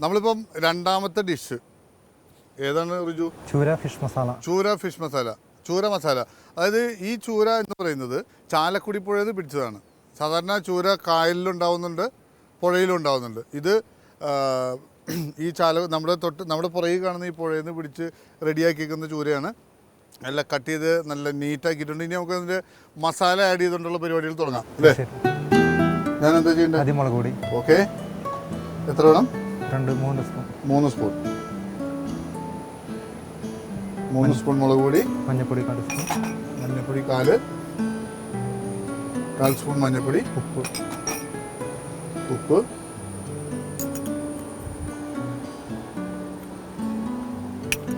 നമ്മളിപ്പം രണ്ടാമത്തെ ഡിഷ്. ഏതാണ് റിജു? ചൂര ഫിഷ് മസാല. ചൂര ഫിഷ് മസാല. ചൂര മസാല. അതായത് ഈ ചൂര എന്ന് പറയുന്നത് ചാലക്കുടി പുഴയിൽ പിടിച്ചതാണ്. സാധാരണ ചൂര കായലിലുണ്ടാവുന്നുണ്ട് പുഴയിലും ഉണ്ടാവുന്നുണ്ട്. ഇത് ഈ ചാല നമ്മുടെ തൊട്ട് നമ്മുടെ പുറകിൽ കാണുന്ന ഈ പുഴയിൽ നിന്ന് പിടിച്ച് റെഡിയാക്കിയിരിക്കുന്ന ചൂരയാണ്. നല്ല കട്ട് ചെയ്ത് നല്ല നീറ്റാക്കിയിട്ടുണ്ട്. ഇനി നമുക്ക് അതിന്റെ മസാല ആഡ് ചെയ്തുകൊണ്ടുള്ള പരിപാടികൾ തുടങ്ങാം. അല്ലേ? ഞാൻ എന്താ ചെയ്യേണ്ടത് ആദ്യം മുളക് പൊടി. ഓക്കെ എത്ര വേണം? രണ്ട് മൂന്ന് സ്പൂൺ. മൂന്ന് സ്പൂൺ. മൂന്ന് സ്പൂൺ മുളക് പൊടി. മഞ്ഞൾപ്പൊടി കാൽ സ്പൂൺ. മഞ്ഞൾപ്പൊടി കാൽ. കാൽ സ്പൂൺ മഞ്ഞൾപ്പൊടി ഉപ്പ്. ഉപ്പ്.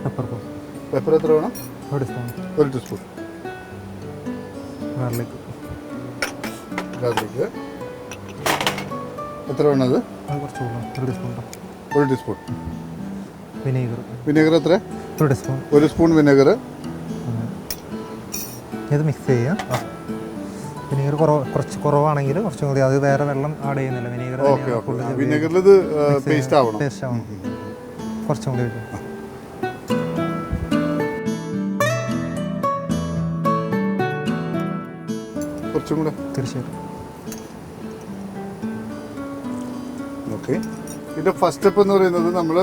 പെപ്പർ പെപ്പർ എത്ര വേണം? ഒരു സ്പൂൺ. ഒരു ടീസ്പൂൺ ഗാർലിക് ഗാർലിക്ക് എത്ര വേണം അത്? കുറച്ച് ഒരു ടീസ്പൂൺ ഒരു ടീസ്പൂൺ വിനേഗർ. വിനേഗർ എത്ര? ഒരു ടീസ്പൂൺ ഒരു സ്പൂൺ വിനേഗർ ഇത് മിക്സ് ചെയ്യുക വിനീഗർ കുറവ് കുറച്ച് കുറവാണെങ്കിൽ കുറച്ചും കൂടി അത് വേറെ വെള്ളം ആഡ് ചെയ്യുന്നില്ല? വിനീഗർ ഓക്കെ ഇത് പേസ്റ്റ് ആവണം. പേസ്റ്റ് ആവണം. കുറച്ചും കൂടി കുറച്ചും കൂടെ. തീർച്ചയായിട്ടും. ഓക്കെ ഇതിന്റെ ഫസ്റ്റ് സ്റ്റെപ്പ് എന്ന് പറയുന്നത് നമ്മൾ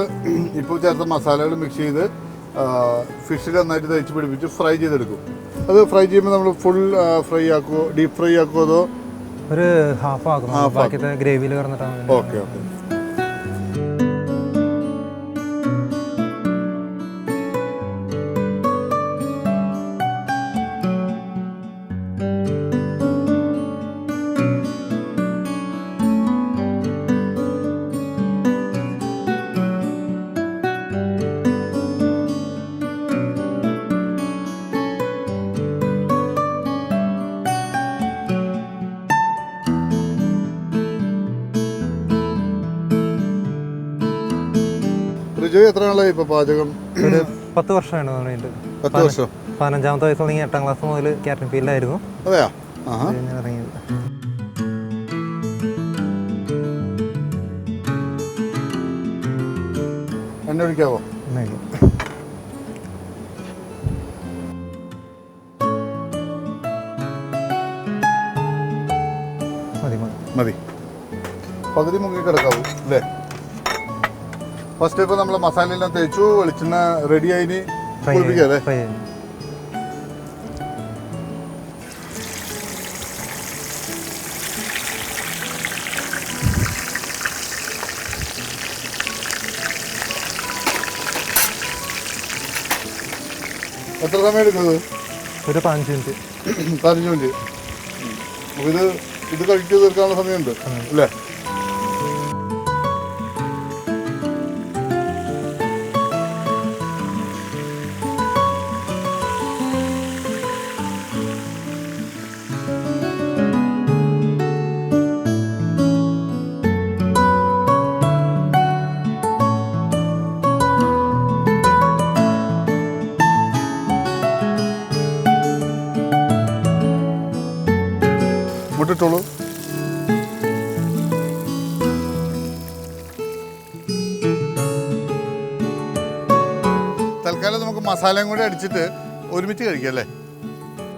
ഇപ്പോൾ ചേർത്ത മസാലകൾ മിക്സ് ചെയ്ത് ഫിഷിൽ നന്നായിട്ട് തയ്ച്ച് പിടിപ്പിച്ച് ഫ്രൈ ചെയ്തെടുക്കും. അത് ഫ്രൈ ചെയ്യുമ്പോൾ നമ്മൾ ഫുൾ ഫ്രൈ ആക്കുമോ ഡീപ്പ് ഫ്രൈ ആക്കുമോ അതോ ഒരു ഹാഫ് ആക്കും. ഗ്രേവിയിൽ ഓക്കെ ഓക്കെ റിജു എത്ര നാളായി ഇപ്പൊ പാചകം? ഒരു പത്ത് വർഷമാണ് പത്ത് വർഷം. പതിനഞ്ചാമത്തെ വയസ്സ് തുടങ്ങി എട്ടാം ക്ലാസ് മുതൽ ക്യാപ്റ്റൻ ഫീൽഡായിരുന്നു. അതെയാ? ഇറങ്ങിയത് എന്നെ വിളിക്കാവോ മതി മതി. മതി. പകുതി മുങ്ങി കിടക്കാവൂ അല്ലേ? ഫസ്റ്റ് ഇപ്പൊ നമ്മൾ മസാല എല്ലാം തേച്ചു വെളിച്ചെണ്ണ റെഡി ആയി എത്ര സമയം എടുക്കുന്നത്? ഒരു പതിനഞ്ച് മിനിറ്റ്. പതിനഞ്ച് മിനിറ്റ്. ഇത് ഇത് കഴിച്ചു തീർക്കാനുള്ള സമയമുണ്ട് അല്ലേ? മസാലയും കൂടി അടിച്ചിട്ട് ഒരുമിച്ച് കഴിക്കാം അല്ലേ?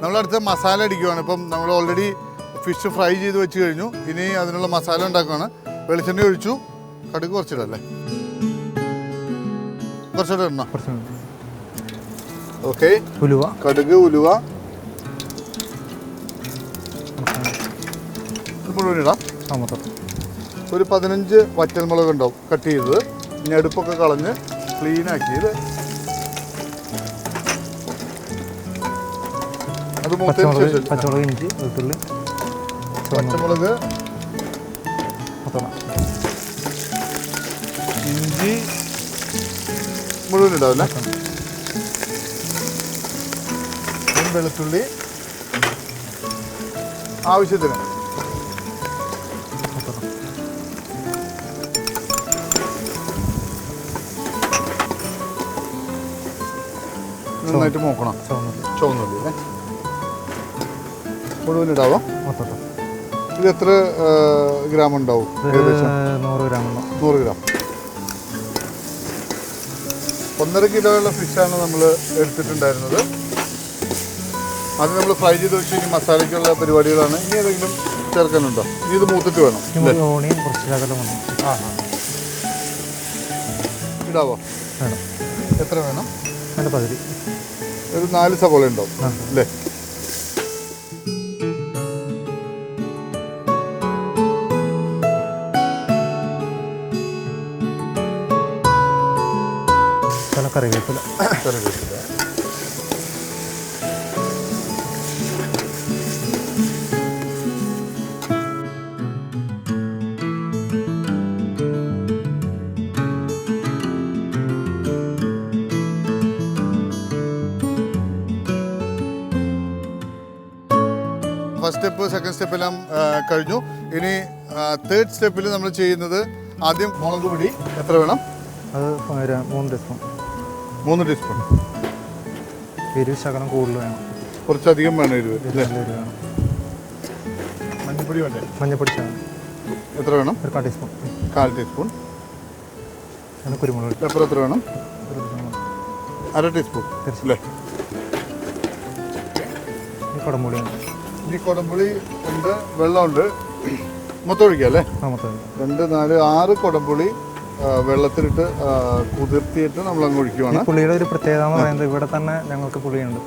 നമ്മളടുത്ത് മസാല അടിക്കുവാണ്. ഇപ്പം നമ്മൾ ഓൾറെഡി ഫിഷ് ഫ്രൈ ചെയ്ത് വെച്ച് കഴിഞ്ഞു. ഇനി അതിനുള്ള മസാല ഉണ്ടാക്കുവാണ്. വെളിച്ചെണ്ണ ഒഴിച്ചു. കടുക് കുറച്ചിടല്ലേ കുറച്ചിട്ട് ഇടണം? ഓക്കെ ഉലുവ. കടുക് ഉലുവ. മുഴുവൻ ഇടാം. ഒരു പതിനഞ്ച് വറ്റൽമുളക് ഉണ്ടാവും കട്ട് ചെയ്തത്. ഇനി അടുപ്പൊക്കെ കളഞ്ഞ് ക്ലീൻ പച്ചമുളക് പച്ചമുളക് ഇഞ്ചി വെളുത്തുള്ളി പച്ചമുളക്. ഇഞ്ചി മുഴുവൻ ഉണ്ടാവില്ല വെളുത്തുള്ളി. ആവശ്യത്തിന്. നന്നായിട്ട് നോക്കണം ചുവന്നുള്ളി മുഴുവൻ ഇടാവോ ഇത് എത്ര ഗ്രാം ഉണ്ടാവും ഏകദേശം? നൂറ് ഗ്രാം നൂറ് ഗ്രാം. ഒന്നര കിലോയുള്ള ഫിഷാണ് നമ്മൾ എടുത്തിട്ടുണ്ടായിരുന്നത്. അത് നമ്മൾ ഫ്രൈ ചെയ്ത് വെച്ച് കഴിഞ്ഞാൽ മസാലയ്ക്കുള്ള പരിപാടികളാണ്. ഇനി ഏതെങ്കിലും ചേർക്കാനുണ്ടോ? ഇനി ഇത് മൂത്തിട്ട് വേണം ഓണിയും കുറച്ച് ആ ഇടാവോ? വേണം. എത്ര വേണം? അതിന്റെ പകുതി. ഒരു നാല് സവോള ഉണ്ടാവും. അല്ലേ? സ്റ്റെപ്പ് സെക്കൻഡ് സ്റ്റെപ്പ് എല്ലാം കഴിഞ്ഞു. ഇനി തേർഡ് സ്റ്റെപ്പിൽ നമ്മൾ ചെയ്യുന്നത് ആദ്യം മുളക് പൊടി എത്ര വേണം? അത് മൂന്ന് ടീസ്പൂൺ മൂന്ന് ടീസ്പൂൺ എരിവ് ശകലം കൂടുതൽ വേണം. കുറച്ചധികം വേണം എരിവ് വേണം. മഞ്ഞപ്പൊടി വേണ്ടേ? മഞ്ഞപ്പൊടി ശകലം. എത്ര വേണം? ഒരു കാൽ ടീസ്പൂൺ കാൽ ടീസ്പൂൺ കുരുമുളക് പെപ്പർ എത്ര വേണം? അര ടീസ്പൂൺ. അല്ലേ? ഈ കുടംപുളിയാണ് ഇനി കൊടംപുളി ഉണ്ട് വെള്ളമുണ്ട്. മൊത്തൊഴിക്കല്ലേ രണ്ട് നാല് ആറ് കൊടമ്പുളി വെള്ളത്തിലിട്ട് കുതിർത്തിയിട്ട് നമ്മൾ അങ്ങ് ഒഴിക്കുവാണ് പുളിയുടെ ഒരു പ്രത്യേകത എന്ന് പറയുന്നത് ഇവിടെ തന്നെ ഞങ്ങൾക്ക് പുളിയുണ്ട്.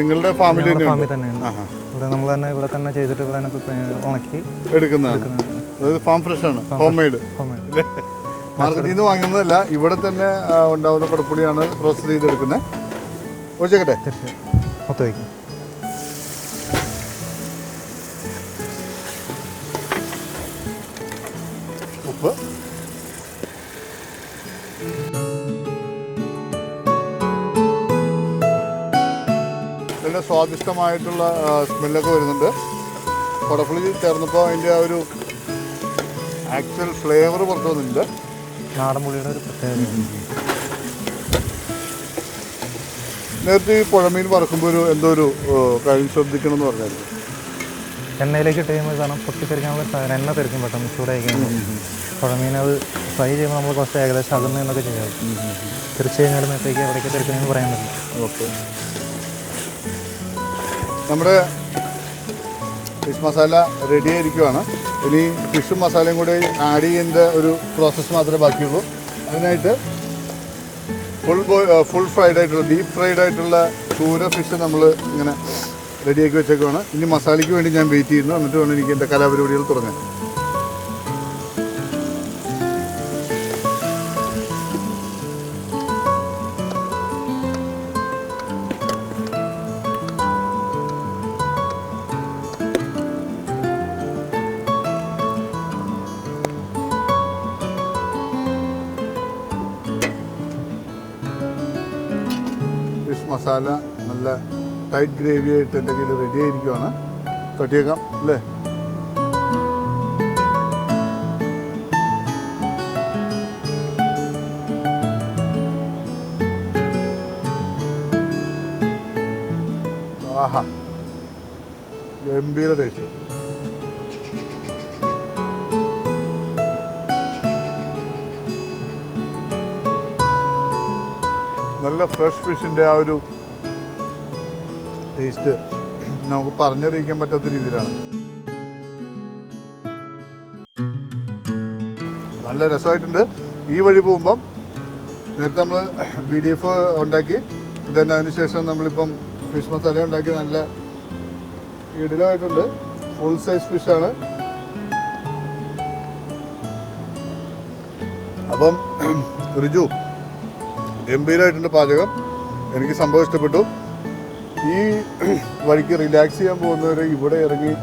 നിങ്ങളുടെ ഫാമിലി ഫാമിൽ തന്നെയുണ്ട്. ഇവിടെ നമ്മൾ തന്നെ ഇവിടെ തന്നെ ചെയ്തിട്ട് ഇവിടെ തന്നെ ഉണക്കി എടുക്കുന്നതാണ്. ഫാം ഫ്രഷ് ആണ് ഹോം മെയ്ഡ്. homemade. മാർക്കറ്റിൽ നിന്ന് വാങ്ങുന്നതല്ല ഇവിടെ തന്നെ ഉണ്ടാവുന്ന കുടപ്പുളിയാണ് പ്രോസസ് ചെയ്തെടുക്കുന്നത്. ഒഴിച്ചേക്കട്ടെ? മൊത്തം വയ്ക്കും ഉപ്പ്. നല്ല സ്വാദിഷ്ടമായിട്ടുള്ള സ്മെല്ലൊക്കെ വരുന്നുണ്ട്. കുടപ്പുളി ചേർന്നപ്പോൾ അതിന്റെ ആ ഒരു ആക്ച്വൽ ഫ്ലേവർ പുറത്തു വന്നിട്ടുണ്ട്. നാടൻ പുളിയുടെ ഒരു പ്രത്യേകത. നേരത്തെ ഈ പുഴമീൻ വറക്കുമ്പോൾ ഒരു എന്തോ ഒരു കാര്യം ശ്രദ്ധിക്കണം എന്ന് പറഞ്ഞായിരുന്നു. എണ്ണയിലേക്ക് ഇട്ട് കഴിയുമ്പോൾ കാരണം പൊട്ടിത്തെറിക്കാനുള്ള സാധനം എണ്ണ തെറിക്കും പെട്ടെന്ന് ചൂടായി കഴിയുമ്പോൾ പുഴമീൻ അത് ഫ്രൈ ചെയ്യുമ്പോൾ നമ്മൾ കുറച്ച് ഏകദേശം അകന്ന് എന്നൊക്കെ ചെയ്യാം. തിരിച്ചു കഴിഞ്ഞാൽ നേരത്തേക്ക് എവിടേക്ക് തെറിക്കണമെന്ന് പറയാൻ പറ്റില്ല. ഓക്കെ. നമ്മുടെ ഫിഷ് മസാല റെഡി ആയിരിക്കുവാണ്. ഇനി ഫിഷും മസാലയും കൂടി ആഡ് ചെയ്യുന്ന ഒരു പ്രോസസ്സ് മാത്രമേ ബാക്കിയുള്ളൂ. അതിനായിട്ട് ഫുൾ ബോയ് ഫുൾ ഫ്രൈഡ് ആയിട്ടുള്ള ഡീപ്പ് ഫ്രൈഡ് ആയിട്ടുള്ള ചൂര ഫിഷ് നമ്മൾ ഇങ്ങനെ റെഡിയാക്കി വെച്ചേക്കുവാണ്. ഇനി മസാലയ്ക്ക് വേണ്ടി ഞാൻ വെയിറ്റ് ചെയ്യുന്നു. എന്നിട്ട് വേണം എനിക്ക് എന്റെ കലാപരിപാടികൾ തുടങ്ങാൻ. മസാല നല്ല ടൈറ്റ് ഗ്രേവി ആയിട്ട് എന്റെ കയ്യിൽ റെഡി ആയിരിക്കുവാണ്. തട്ടിയേക്കാം അല്ലേ? ആഹാ. ഗംഭീര ടേസ്റ്റ് നല്ല ഫ്രഷ് ഫിഷിന്റെ ആ ഒരു ടേസ്റ്റ് നമുക്ക് പറഞ്ഞറിയിക്കാൻ പറ്റാത്ത രീതിയിലാണ്. നല്ല രസമായിട്ടുണ്ട്. ഈ വഴി പോകുമ്പം നേരത്തെ നമ്മൾ ബി ഡി എഫ് ഉണ്ടാക്കി ഇതന്നെ അതിനുശേഷം നമ്മളിപ്പം ഫിഷ് മസാല ഉണ്ടാക്കി നല്ല ഇടലമായിട്ടുണ്ട് ഫുൾ സൈസ് ഫിഷാണ് അപ്പം ഋജു ഗംഭീരമായിട്ടുണ്ട് പാചകം. എനിക്ക് സംഭവം ഇഷ്ടപ്പെട്ടു. ഈ വഴിക്ക് റിലാക്സ് ചെയ്യാൻ പോകുന്നവർ ഇവിടെ ഇറങ്ങി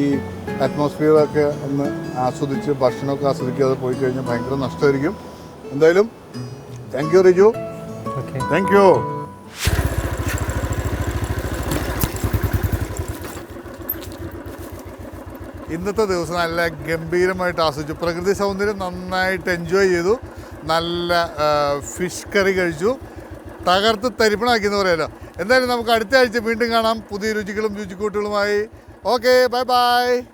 ഈ അറ്റ്മോസ്ഫിയറൊക്കെ ഒന്ന് ആസ്വദിച്ച് ഭക്ഷണമൊക്കെ ആസ്വദിക്കാതെ പോയി കഴിഞ്ഞാൽ ഭയങ്കര നഷ്ടമായിരിക്കും. എന്തായാലും thank you Riju thank you ഇന്നത്തെ ദിവസം നല്ല ഗംഭീരമായിട്ട് ആസ്വദിച്ചു. പ്രകൃതി സൗന്ദര്യം നന്നായിട്ട് എൻജോയ് ചെയ്തു. നല്ല ഫിഷ് കറി കഴിച്ചു. തകർത്ത് തരിപ്പണാക്കി എന്ന് പറയാലോ. എന്തായാലും നമുക്ക് അടുത്ത ആഴ്ച വീണ്ടും കാണാം. പുതിയ രുചികളും രുചിക്കൂട്ടുകളുമായി. Okay bye bye